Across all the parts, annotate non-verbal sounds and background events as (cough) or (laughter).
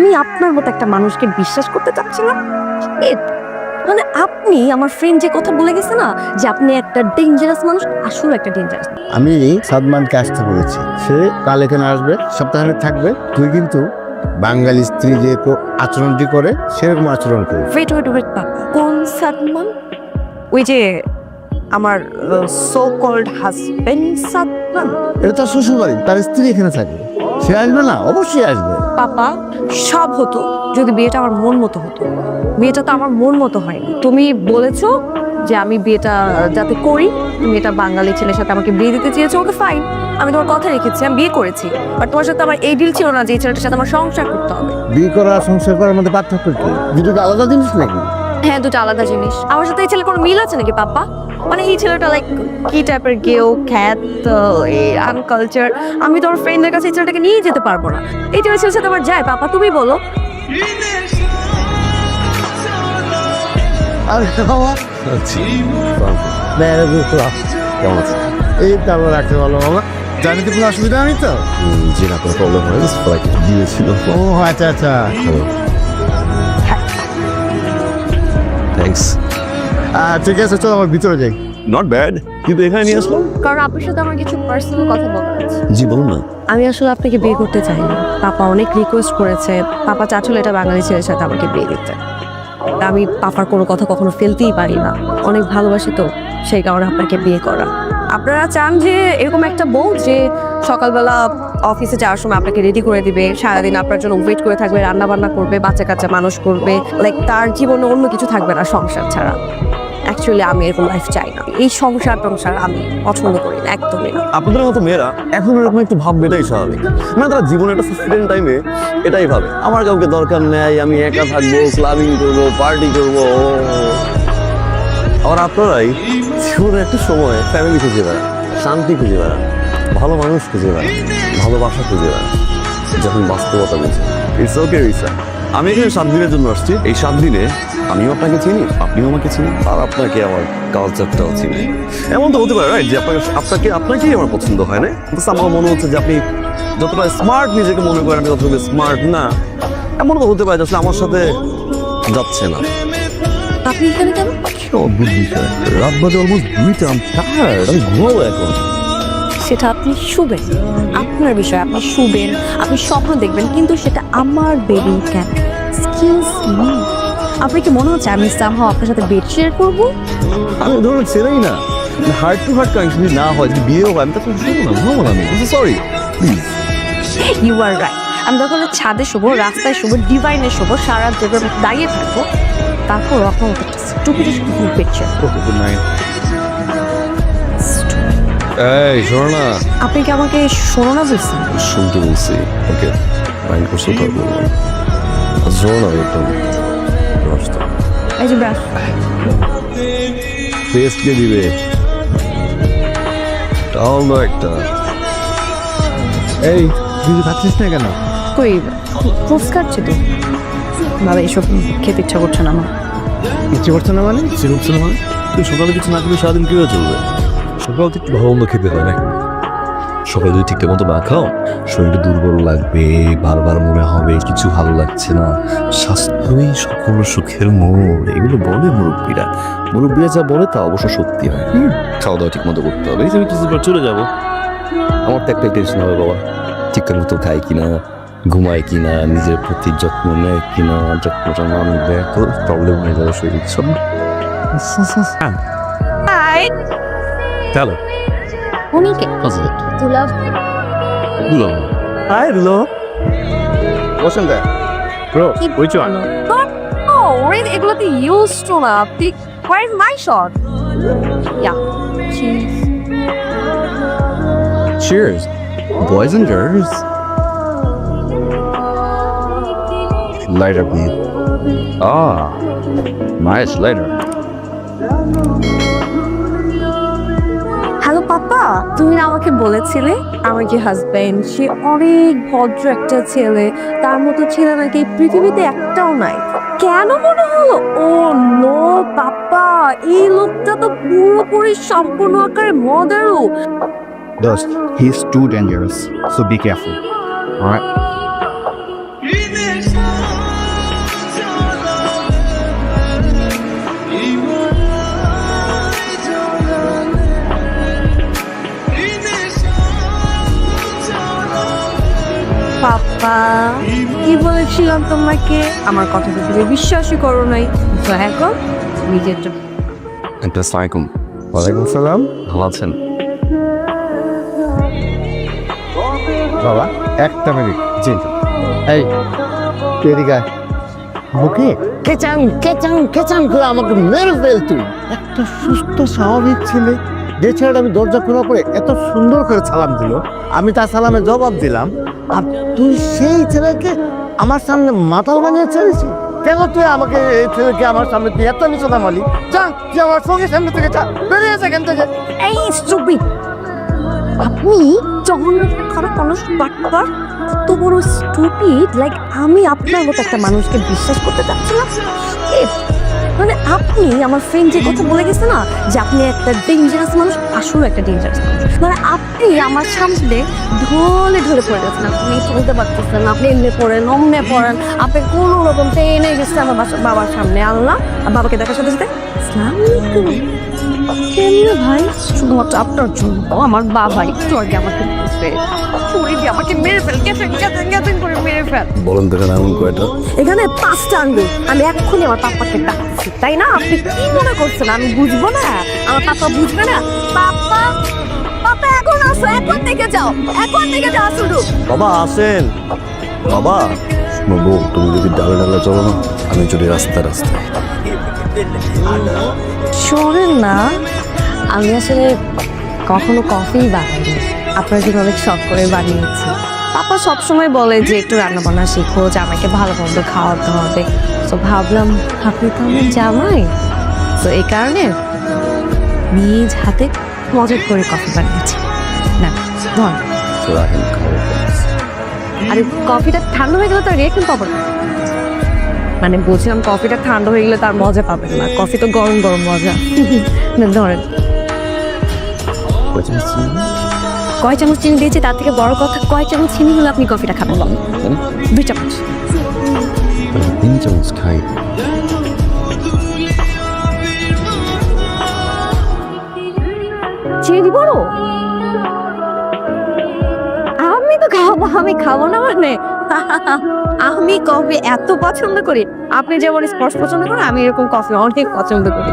আমি আপনার মতো একটা মানুষকে বিশ্বাস করতে চাচ্ছি না? এ, মানে আপনি আমার ফ্রেন্ড যে কথা বলে গেছে না যে আপনি একটা ডেঞ্জারাস মানুষ আসলে একটা ডেঞ্জারাস আমি সাদমানকে আসতে বলেছি। সে কাল এখানে আসবে সপ্তাহে থাকবে। তুই কিন্তু বাঙালি স্ত্রী যে আচরণটি করে সেরকম আচরণ করবি ওয়েট ওয়েট ওয়েট কোন সাদমান? ওই যে আমার সো কল্ড হাজবেন্ড সাদমান? এটা তো শ্বশুর বাড়ি তার স্ত্রী এখানে থাকে। সে আসবে না? অবশ্যই আসবে। পাপা সব হতো, যদি বিয়েটা আমার মন মতো হতো। বিয়েটা তো আমার মন মতো হয়নি। তুমি বলেছ যে আমি বিয়েটা যাতে করি, তুমি এটা বাঙালি ছেলের সাথে আমাকে বিয়ে দিতে চেয়েছো, ওকে ফাইন আমি তোমার কথা রেখেছি, আমি বিয়ে করেছি। বাট তোমার সাথে আমার এই ডিল ছিল না যে ছেলেটার সাথে আমার সংসার করতে হবে। বিয়ে করা সংসার করার মধ্যে পার্থক্য কি? দুটো আলাদা জিনিস নাকি? হ্যাঁ দুটো আলাদা জিনিস। আমার সাথে এই ছেলের কোনো মিল আছে নাকি পাপ্পা? মানে এই ছেলেটা লাইক কি টাইপের গেও খ্যাত এই আনকালচার আমি তো আমার ফ্রেন্ডদের কাছে এই ছেলেটাকে নিয়ে যেতে পারব না। এই ছেলের সাথে আমার যায় পাপা তুমি বলো। আর বাবা। কেমন এই তো আমরা রাখতে পারল বাবা জানিতে কোনো অসুবিধা নেই তো? জি না কোনো প্রবলেম হয় ও আচ্ছা আচ্ছা। ঠিক আছে চলো আমার ভিতরে যাই। নট ব্যাড কিন্তু এখানে নিয়ে আসলাম? কারণ আপনার সাথে আমার কিছু পার্সোনাল কথা বলার আছে। জি বলুন না। আমি আসলে আপনাকে বিয়ে করতে চাই না। পাপা অনেক রিকোয়েস্ট করেছে। পাপা চাচ্ছিল এটা বাঙালি ছেলের সাথে আমাকে বিয়ে দিতে। আমি পাপার কোনো কথা কখনো ফেলতেই পারি না। অনেক ভালোবাসি তো সেই কারণে আপনাকে বিয়ে করা। আপনারা চান যে এরকম একটা বউ যে সকালবেলা অফিসে যাওয়ার সময় আপনাকে রেডি করে দিবে। সারাদিন আপনার জন্য ওয়েট করে থাকবে রান্না বান্না করবে, বাচ্চা কাচ্চা মানুষ করবে। লাইক তার জীবনে অন্য কিছু থাকবে না সংসার ছাড়া। অ্যাকচুয়ালি আমি এরকম লাইফ চাই না। এই সংসার টংসার আমি পছন্দ করি না, একদমই না। আপনাদের মতো মেয়েরা এখন এরকম একটু ভাববে, এটাই স্বাভাবিক। মানে তারা জীবনে একটা স্টুডেন্ট টাইমে এটাই ভাবে। আমার কাউকে দরকার নেই, আমি একা থাকব ক্লাবিং করব পার্টি করব আবার আপনারাই জীবনে একটা সময় ফ্যামিলি খুঁজে বেড়ান, শান্তি খুঁজে বেড়ান। ভালো মানুষ খুঁজে বেড়ান ভালোবাসা খুঁজে বেড়ান যখন বাস্তবতা বুঝে। ইটস ওকে রিসা আমি এখানে সাত দিনের জন্য আসছি। এই সাত দিনে আমিও আপনাকে চিনি আপনিও আমাকে চিনি আর আপনাকে আমার কালচারটাও চিনি। এমন তো হতে পারে রাইট যে আপনাকে আপনাকে আপনাকেই আমার পছন্দ হয় না কিন্তু আমার মনে হচ্ছে যে আপনি যতটা স্মার্ট নিজেকে মনে করেন আমি ততটা স্মার্ট না? এমন তো হতে পারে যে আসলে আমার সাথে যাচ্ছে না। আপনি এখানে কেন? কি অদ্ভুত বিষয়। রাত বাজে অলমোস্ট দুইটা আমি ঘুমাবো এখন। সেটা আপনি শুবেন। আপনার বিষয় আপনি শুবেন আপনি স্বপ্ন দেখবেন কিন্তু সেটা আমার বেবি কেন? আপনার কি মনে হচ্ছে আমি সামহাও আপনার সাথে বেড শেয়ার করব? আমি ধরুন ছেলেই না। হার্ট টু হার্ট কানেকশন না হয় যদি বিয়েও হয় আমি তাহলে শুনব না না আমি। Sorry please you are right আমি তখন ছাদে শুবো রাস্তায় শুবো ডিভাইনে শুবো সারা আমি দাঁড়িয়ে থাকব তারপর মতো একটা stupid bed share okay good night এই শোনো না। আপনি কি আমাকে শোনো না বলছেন শুনতে বলছি ওকে। মাইন্ড করছ তো? বলব শোনো না একদম নষ্ট এই যে ব্যাস। ফেস কে দিবে? তাও না একটা। এই তুই থাকছিস না কেন? কই ফ্রুটস কাটছে তো বাবা এসব খেতে ইচ্ছা করছে না আমার। ইচ্ছে করছে না মানে? সে করছে না মানে? তুই সকালে কিছু না খেলে সারাদিন কীভাবে চলবে? সকাল একটু ভালো মন্দ খেতে হয় নাকি? সকালে যদি ঠিকঠাক মতো না খাও, শরীরটা দুর্বল লাগবে বারবার মনে হবে, কিছু ভালো লাগছে না। স্বাস্থ্যই সকল সুখের মূল এগুলো বলে মুরব্বীরা। মুরব্বীরা যা বলে তা অবশ্য সত্যি হয়। খাওয়া দাওয়া ঠিক মতো করতে হবে। এই আমি কিছুবার চলে যাব। আমার তো একটাই টেনশন হবে বাবা। ঠিকঠাক মতো খাই কিনা ঘুমায় কিনা, নিজের প্রতি যত্ন নেয় কিনা, যত্নটা না তো প্রবলেম হয়ে যাবে শরীর। সব চলো উনিকে তুলা দুলাম হাই হ্যালো বসেন দা ব্রো কি which one ও রেড এগুলোতে ইউজ টু না আপনি where is my shot yeah cheese Cheers, boys and girls. Lighter, please. Ah, nice lighter. Papa তুমি আমাকে বলেছিলে আমার যে হাজবেন্ড সে অনেক ভদ্র একটা ছেলে। তার মতো ছেলে নাকি পৃথিবীতে একটাও নাই। কেন মনে হলো? ও নো পাপা এই লোকটা তো পুরোপুরি সম্পূর্ণ আকারে মদারু। দোস্ত he is too dangerous so be careful Alright? Papa কি বলেছিলাম তোমাকে? আমার কথা তো তুমি বিশ্বাসই করো নাই। দয়া কর নিজের জন্য। একটা সাইকুম। ওয়ালাইকুম সালাম। ভালো আছেন? বাবা একটা মিনিট জি। এই তুই এদিকে। বুকে কেচাং কেচাং কেচাং করে আমাকে মেরে ফেল তুই। একটা সুস্থ স্বাভাবিক ছেলে। যে ছেলেটা আমি দরজা খোলা পরে এত সুন্দর করে সালাম দিল, আমি তার সালামে জবাব দিলাম, আর তুই সেই ছেলেকে আমার সামনে মাতাল বানিয়ে ছেড়েছি কেন তুই আমাকে এই ছেলেকে আমার সামনে তুই এত নিচে নামালি? যা, তুই আমার সঙ্গে সামনে থেকে যা, বেরিয়ে যা এখান থেকে। এই স্টুপিড। আপনি যখন খারাপ মানুষ বাটবার এত বড় স্টুপিড লাইক আমি আপনার মতো একটা মানুষকে বিশ্বাস করতে চাচ্ছি না Shit! মানে আপনি আমার ফ্রেন্ড যে কথা বলে গেছে না, যে আপনি একটা ডেঞ্জারাস মানুষ আসলে একটা ডেঞ্জারাস মানুষ। মানে আপনি আমার সামনে ঢলে ঢলে পড়ে গেছেন। আপনি চলতে পারতেছেন, আপনি এমনি পড়েন, অমনে পড়েন। আপনি কোনো রকম ট্রেনে গেছেন আমার বাবার সামনে, আল্লাহ। বাবাকে দেখার সাথে সাথে ভাই? শুধুমাত্র আপনার জন্য। আমার বাবা একটু আগে আমাকে আমাকে মেরে ফেল করে মেরে ফেল। বলেন তো এখানে এমন কয়টা। এখানে পাঁচটা আমি এক্ষুনি আমার পাপাকে ডাকছি তাই না? আপনি কি মনে করছেন? আমি বুঝব না। আমার পাপা বুঝবে না? পাপা পাপা এখন আসো এখন থেকে যাও এখন থেকে যাও শুধু বাবা আসেন। বাবা। বউ তুমি যদি ডালে ডালে চলো না আমি চলি রাস্তা রাস্তায়। শোনেন না আমি আসলে কখনো কফি বানাইনি। আপনার জন্য অনেক শখ করে বানিয়েছি পাপা সবসময় বলে যে একটু রান্না বান্না শিখো জামাইকে ভালো মন্দ খাওয়াতে হবে। তো ভাবলাম আপনি তো আমার জামাই? তো এই কারণে নিজ হাতে মজা করে কফি বানিয়েছি। না ধর। আর কফিটা ঠান্ডা হয়ে গেলে তো রেট পাবো না। মানে বলছিলাম কফিটা ঠান্ডা হয়ে গেলে তার মজা পাবেন না। কফি তো গরম গরম মজা। (laughs) ধরেন। কয় চামচ চিনি? দিয়েছি তার থেকে বড় কথা কয় চামচ চিনি হলে আপনি কফিটা খাবেন দুই চামচ। তিন চামচ খাই। চিনি দিব আমি তো খাব আমি খাব না মানে। আমি কফি এত পছন্দ করি। আপনি যেমন স্পর্শ পছন্দ করেন, আমি এরকম কফি অনেক পছন্দ করি।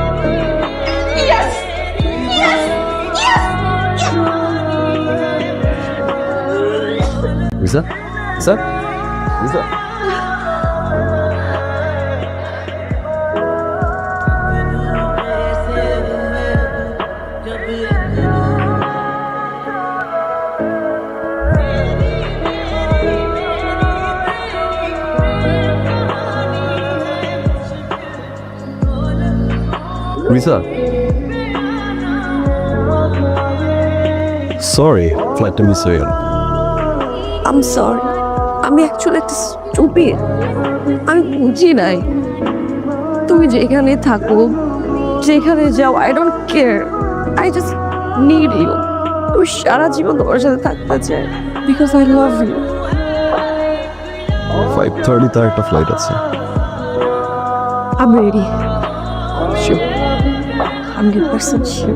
স্যার? বুঝা Risa. Sorry, ফ্লাইটটা মিস হয়ে গেল আম সরি আমি অ্যাকচুয়ালি একটা স্টুপিড আমি বুঝি নাই। তুমি যেখানে থাকো যেখানে যাও I don't care I just need you আমি সারা জীবন তোমার সাথে থাকতে চাই because I love you five thirty তার একটা ফ্লাইট আছে। I'm ready. I'm 100% sure.